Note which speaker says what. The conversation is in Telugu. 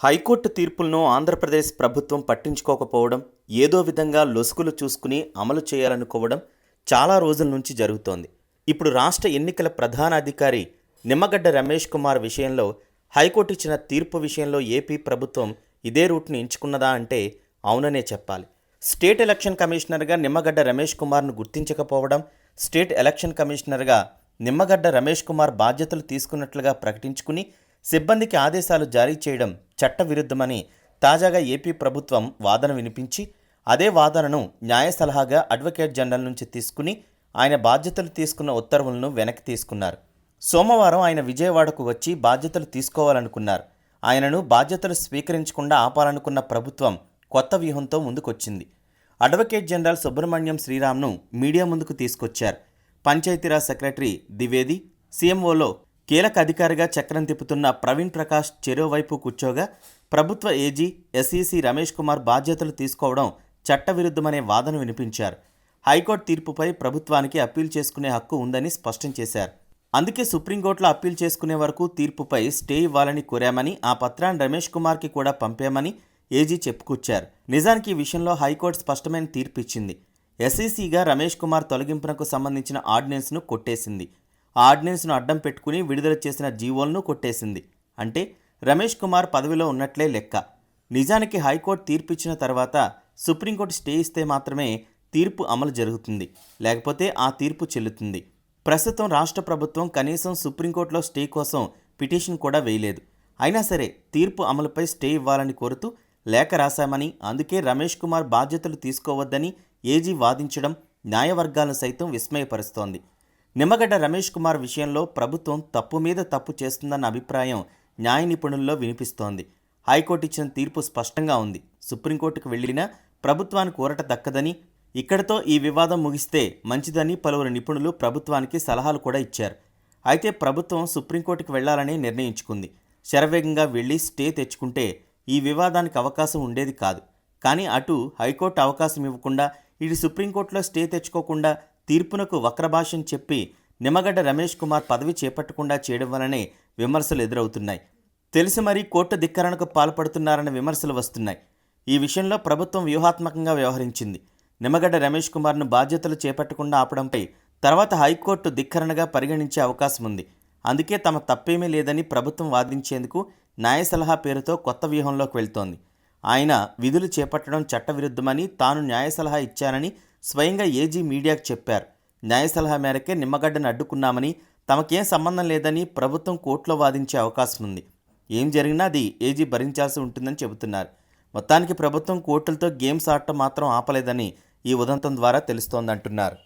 Speaker 1: హైకోర్టు తీర్పులను ఆంధ్రప్రదేశ్ ప్రభుత్వం పట్టించుకోకపోవడం ఏదో విధంగా లొసుగులు చూసుకుని అమలు చేయాలనుకోవడం చాలా రోజుల నుంచి జరుగుతోంది. ఇప్పుడు రాష్ట్ర ఎన్నికల ప్రధాన అధికారి నిమ్మగడ్డ రమేష్ కుమార్ విషయంలో హైకోర్టు ఇచ్చిన తీర్పు విషయంలో ఏపీ ప్రభుత్వం ఇదే రూట్ను ఎంచుకున్నదా అంటే అవుననే చెప్పాలి. స్టేట్ ఎలక్షన్ కమిషనర్గా నిమ్మగడ్డ రమేష్ కుమార్ను గుర్తించకపోవడం స్టేట్ ఎలక్షన్ కమిషనర్గా నిమ్మగడ్డ రమేష్ కుమార్ బాధ్యతలు తీసుకున్నట్లుగా ప్రకటించుకుని సిబ్బందికి ఆదేశాలు జారీ చేయడం చట్టవిరుద్ధమని తాజాగా ఏపీ ప్రభుత్వం వాదన వినిపించి అదే వాదనను న్యాయ సలహాగా అడ్వకేట్ జనరల్ నుంచి తీసుకుని ఆయన బాధ్యతలు తీసుకున్న ఉత్తర్వులను వెనక్కి తీసుకున్నారు. సోమవారం ఆయన విజయవాడకు వచ్చి బాధ్యతలు తీసుకోవాలనుకున్నారు. ఆయనను బాధ్యతలు స్వీకరించకుండా ఆపాలనుకున్న ప్రభుత్వం కొత్త వ్యూహంతో ముందుకొచ్చింది. అడ్వకేట్ జనరల్ సుబ్రహ్మణ్యం శ్రీరామ్ను మీడియా ముందుకు తీసుకొచ్చారు. పంచాయతీరాజ్ సెక్రటరీ ద్వివేది సీఎంఓలో కీలక అధికారిగా చక్రం తిప్పుతున్న ప్రవీణ్ ప్రకాష్ చెరోవైపు కూర్చోగా ప్రభుత్వ ఏజీ ఎస్ఈసి రమేష్ కుమార్ బాధ్యతలు తీసుకోవడం చట్టవిరుద్ధమనే వాదన వినిపించారు. హైకోర్టు తీర్పుపై ప్రభుత్వానికి అప్పీల్ చేసుకునే హక్కు ఉందని స్పష్టం చేశారు. అందుకే సుప్రీంకోర్టులో అప్పీల్ చేసుకునే వరకు తీర్పుపై స్టే ఇవ్వాలని కోరామని ఆ పత్రాన్ని రమేష్ కుమార్కి కూడా పంపామని ఏజీ చెప్పుకొచ్చారు. నిజానికి ఈ విషయంలో హైకోర్టు స్పష్టమైన తీర్పు ఇచ్చింది ఎస్ఈసీగా రమేష్ కుమార్ తొలగింపునకు సంబంధించిన ఆర్డినెన్స్ను కొట్టేసింది. ఆర్డినెన్స్ను అడ్డం పెట్టుకుని విడుదల చేసిన జీవోలను కొట్టేసింది. అంటే రమేష్ కుమార్ పదవిలో ఉన్నట్లే లెక్క. నిజానికి హైకోర్టు తీర్పు ఇచ్చిన తర్వాత సుప్రీంకోర్టు స్టే ఇస్తే మాత్రమే తీర్పు అమలు జరుగుతుంది. లేకపోతే ఆ తీర్పు చెల్లుతుంది. ప్రస్తుతం రాష్ట్ర ప్రభుత్వం కనీసం సుప్రీంకోర్టులో స్టే కోసం పిటిషన్ కూడా వేయలేదు. అయినా సరే తీర్పు అమలుపై స్టే ఇవ్వాలని కోరుతూ లేఖ రాశామని అందుకే రమేష్ కుమార్ బాధ్యతలు తీసుకోవద్దని ఏజీ వాదించడం న్యాయవర్గాలను సైతం విస్మయపరుస్తోంది. నిమ్మగడ్డ రమేష్ కుమార్ విషయంలో ప్రభుత్వం తప్పు మీద తప్పు చేస్తుందన్న అభిప్రాయం న్యాయ నిపుణుల్లో వినిపిస్తోంది. హైకోర్టు ఇచ్చిన తీర్పు స్పష్టంగా ఉంది. సుప్రీంకోర్టుకు వెళ్ళినా ప్రభుత్వానికి ఊరట దక్కదని ఇక్కడతో ఈ వివాదం ముగిస్తే మంచిదని పలువురు నిపుణులు ప్రభుత్వానికి సలహాలు కూడా ఇచ్చారు. అయితే ప్రభుత్వం సుప్రీంకోర్టుకు వెళ్ళాలని నిర్ణయించుకుంది. శరవేగంగా వెళ్ళి స్టే తెచ్చుకుంటే ఈ వివాదానికి అవకాశం ఉండేది కాదు. కానీ అటు హైకోర్టు అవకాశం ఇవ్వకుండా ఇటు సుప్రీంకోర్టులో స్టే తెచ్చుకోకుండా తీర్పునకు వక్రభాషం చెప్పి నిమ్మగడ్డ రమేష్ కుమార్ పదవి చేపట్టకుండా చేయడం వలనే విమర్శలు ఎదురవుతున్నాయి. తెలిసి మరీ కోర్టు ధిక్కరణకు పాల్పడుతున్నారన్న విమర్శలు వస్తున్నాయి. ఈ విషయంలో ప్రభుత్వం వ్యూహాత్మకంగా వ్యవహరించింది. నిమ్మగడ్డ రమేష్ కుమార్ను బాధ్యతలు చేపట్టకుండా ఆపడంపై తర్వాత హైకోర్టు ధిక్కరణగా పరిగణించే అవకాశం ఉంది. అందుకే తమ తప్పేమీ లేదని ప్రభుత్వం వాదించేందుకు న్యాయ సలహా పేరుతో కొత్త వ్యూహంలోకి వెళ్తోంది. ఆయన విధులు చేపట్టడం చట్టవిరుద్ధమని తాను న్యాయ సలహా ఇచ్చానని స్వయంగా ఏజీ మీడియాకు చెప్పారు. న్యాయ సలహా మేరకే నిమ్మగడ్డను అడ్డుకున్నామని తమకేం సంబంధం లేదని ప్రభుత్వం కోర్టులో వాదించే అవకాశం ఉంది. ఏం జరిగినా అది ఏజీ భరించాల్సి ఉంటుందని చెబుతున్నారు. మొత్తానికి ప్రభుత్వం కోర్టులతో గేమ్స్ ఆడటం మాత్రం ఆపలేదని ఈ ఉదంతం ద్వారా తెలుస్తోందంటున్నారు.